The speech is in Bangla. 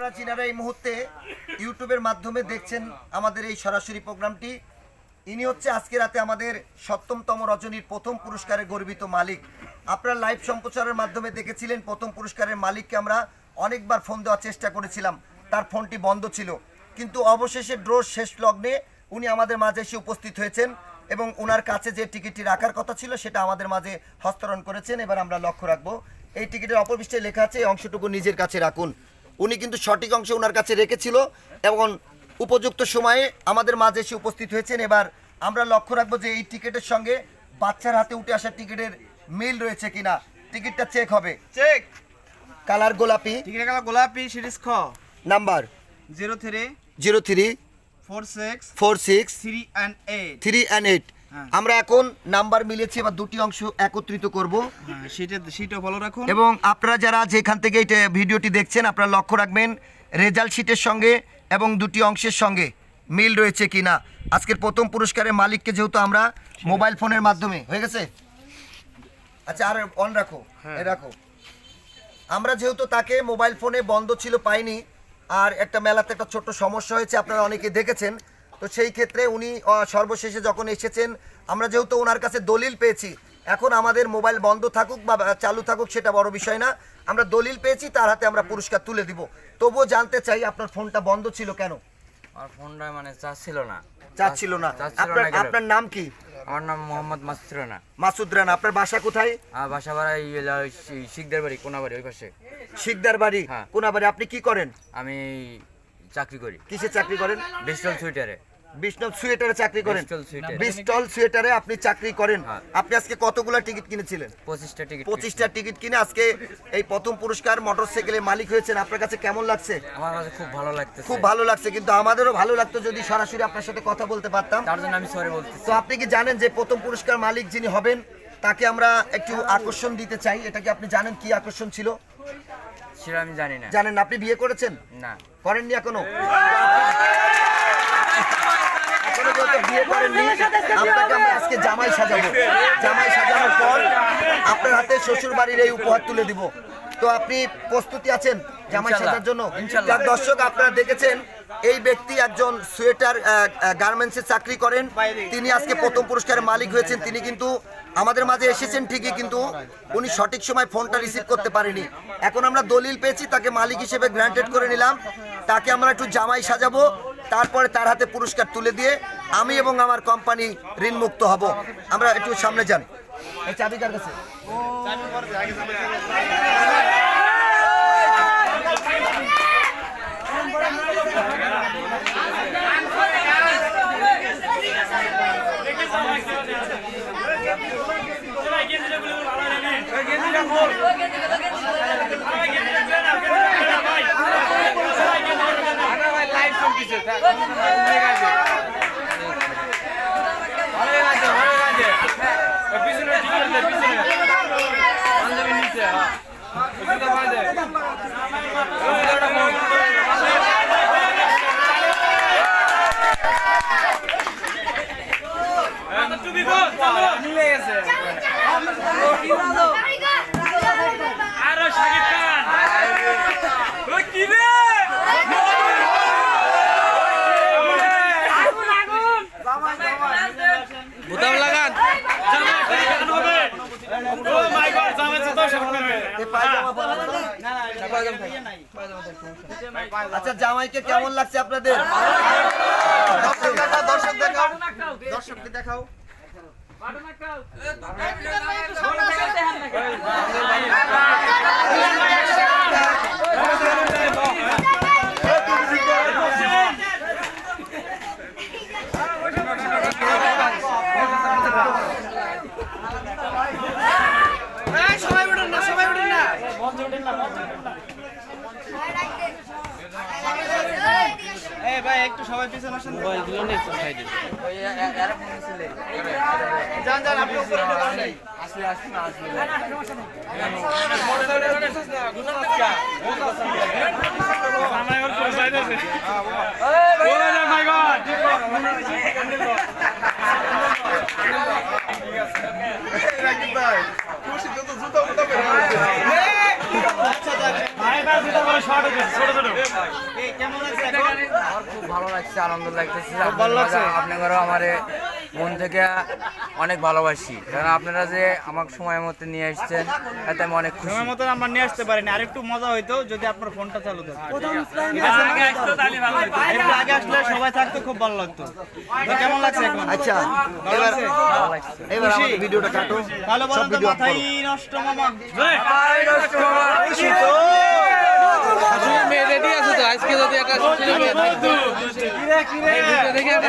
আপনারা যিনারা এই মুহূর্তে ইউটিউবের মাধ্যমে দেখছেন আমাদের এই সরাসরি প্রোগ্রামটি, ইনি হচ্ছে আজকে রাতে আমাদের সপ্তমতম রজনীর প্রথম পুরস্কারের গর্বিত মালিক। আপনারা লাইভ সম্প্রচারের মাধ্যমে দেখেছিলেন, প্রথম পুরস্কারের মালিককে আমরা অনেকবার ফোন দেওয়ার চেষ্টা করেছিলাম। তার ফোনটি বন্ধ ছিল। কিন্তু অবশেষে ড্রোর শেষ লগ্নে উনি আমাদের মাঝে এসে উপস্থিত হয়েছেন এবং ওনার কাছে যে টিকিটটি রাখার কথা ছিল সেটা আমাদের মাঝে হস্তান্তর করেছেন। এবার আমরা লক্ষ্য রাখব। এই টিকিটের অপপৃষ্ঠে লেখা আছে, এই অংশটুকু নিজের কাছে রাখুন। উনি কিন্তু সঠিক অংশে ওনার কাছে রেখেছিল এবং উপযুক্ত সময়ে আমাদের মাঝে এসে উপস্থিত হয়েছেন। এবার আমরা লক্ষ্য রাখব যে এই টিকিটের সঙ্গে বাচ্চার হাতে উঠে আসা টিকিটের মিল রয়েছে কিনা। টিকিটটা চেক হবে। চেক কালার গোলাপি। টিকিটের কালার গোলাপি সিরিজ খ। Number. Zero three. Zero three. Four six. Four six. Three and eight. Three and eight. আমরা এখন নাম্বার মিলেছি এবার দুটি অংশ একত্রিত করব। হ্যাঁ সিটে সিটও ফলো রাখুন। এবং আপনারা যারা যেখান থেকে এটা ভিডিওটি দেখছেন আপনারা লক্ষ্য রাখবেন রেজাল্ট শিটের সঙ্গে এবং দুটি অংশের সঙ্গে মিল রয়েছে কিনা। আজকের প্রথম পুরস্কারের মালিককে যেহেতু আমরা মোবাইল ফোনের মাধ্যমে হয়ে গেছে? আচ্ছা আর অন রাখো এ রাখো। আমরা যেহেতু তাকে মোবাইল ফোনে বন্ধ ছিল পাইনি আর একটা মেলাতে একটা ছোট্ট সমস্যা হয়েছে আপনারা অনেকে দেখেছেন তো সেই ক্ষেত্রে উনি সর্বশেষে যখন এসেছেন আমরা যেহেতু ওনার কাছে দলিল পেয়েছি এখন আমাদের মোবাইল বন্ধ থাকুক বা চালু থাকুক সেটা বড় বিষয় না আমরা দলিল পেয়েছি তার হাতে আমরা পুরস্কার তুলে দিব। তবুও জানতে চাই আপনার ফোনটা বন্ধ ছিল কেন? আমার ফোনটা মানে চার্জ ছিল না। চাচ্ছিল না। আপনার আপনার নাম কি? আমার নাম মোহাম্মদ মাসুদ রানা। মাসুদ রানা। আপনার বাসা কোথায়? আর বাসা ভাড়া শিখদের বাড়ি কোনা বাড়ি ওই পাশে। শিকদার বাড়ি হ্যাঁ। কোনাবাড়ি। আপনি কি করেন? আমি চাকরি করি। কিসে চাকরি করেন? ডিজিটাল সুইটারে। বিষ্ণব সুয়েটারে চাকরি করেন। বিস্টল। সুয়েটারে আপনি চাকরি করেন। হ্যাঁ। আপনি আজকে কতগুলো টিকিট কিনেছিলেন? পঁচিশটা টিকিট পঁচিশটা টিকিট কিনে আজকে এই প্রথম পুরস্কার মোটরসাইকেলের মালিক হয়েছেন। আপনার কাছে কেমন লাগছে? আমার কাছে খুব ভালো লাগতেছে। খুব ভালো লাগছে কিন্তু আমাদেরও ভালো লাগতো যদি সরাসরি আপনার সাথে কথা বলতে পারতাম। তার জন্য আমি সরি বলতেছি। তো আপনি কি জানেন যে প্রথম পুরস্কার মালিক যিনি হবেন তাকে আমরা একটু আকর্ষণ দিতে চাই। এটা কি আপনি জানেন কি আকর্ষণ ছিল? সেটা আমি জানি না। জানেন আপনি বিয়ে করেছেন? না। করেননি এখনও? এখনও বিয়ে করেননি। আপনাকে আমরা আজকে জামাই সাজাবো। জামাই সাজানোর পর আপনার হাতে শ্বশুর বাড়ির এই উপহার তুলে দিব। তো আপনি প্রস্তুতি আছেন জামাই সাজার জন্য। যাক দর্শক আপনারা দেখেছেন এই ব্যক্তি একজন সোয়েটার গার্মেন্টসে চাকরি করেন। তিনি আজকে প্রথম পুরস্কারের মালিক হয়েছেন। তিনি কিন্তু আমাদের মাঝে এসেছেন ঠিকই কিন্তু উনি সঠিক সময় ফোনটা রিসিভ করতে পারেনি। এখন আমরা দলিল পেয়েছি তাকে মালিক হিসেবে গ্রান্টেড করে নিলাম। তাকে আমরা একটু জামাই সাজাবো। তারপরে তার হাতে পুরস্কার তুলে দিয়ে আমি এবং আমার কোম্পানি ঋণ মুক্ত হব। আমরা একটু সামনে যান। এই চাবি কার কাছে আরও শাকিব খান ওই কি রে বোতাম লাগান ও মাই গড জামাই তো সামনে হবে এই পায়জামা পরা তো? আচ্ছা জামাইকে কেমন লাগছে আপনাদের দর্শক দেখাও দর্শককে দেখাও এই, সবাই উঠুন না সবাই উঠুন না এই ভাই একটু সবাই পিছনে আসেন। যান যান আপনি উপরে উঠে। আসলে আসলে না আসলে জুতো ভাই এই কেমন লাগছে খুব ভালো লাগছে আনন্দ লাগতেছে। ভালো লাগছে? আপনারা আমার মন থেকে অনেক ভালোবাসি। কারণ আপনারা যে আমাকে সময় মতো নিয়ে এসেছেন এতে আমি অনেক খুশি। সময় মতো আমরা নিয়ে আসতে পারিনি। আরেকটু মজা হইতো যদি আপনার ফোনটা চালু থাকতো। একটু আগে আসলে সবাই থাকতো খুব ভালো লাগতো। তো কেমন লাগছে এখন? আচ্ছা ভালো এবার লাগছে? এবার আমাদের ভিডিওটা কাটো। ভালো সব তো ভিডিও মাথাই নষ্ট মামা। মেয়ে রেডি আছে তো? আজকে যদি একটা একটা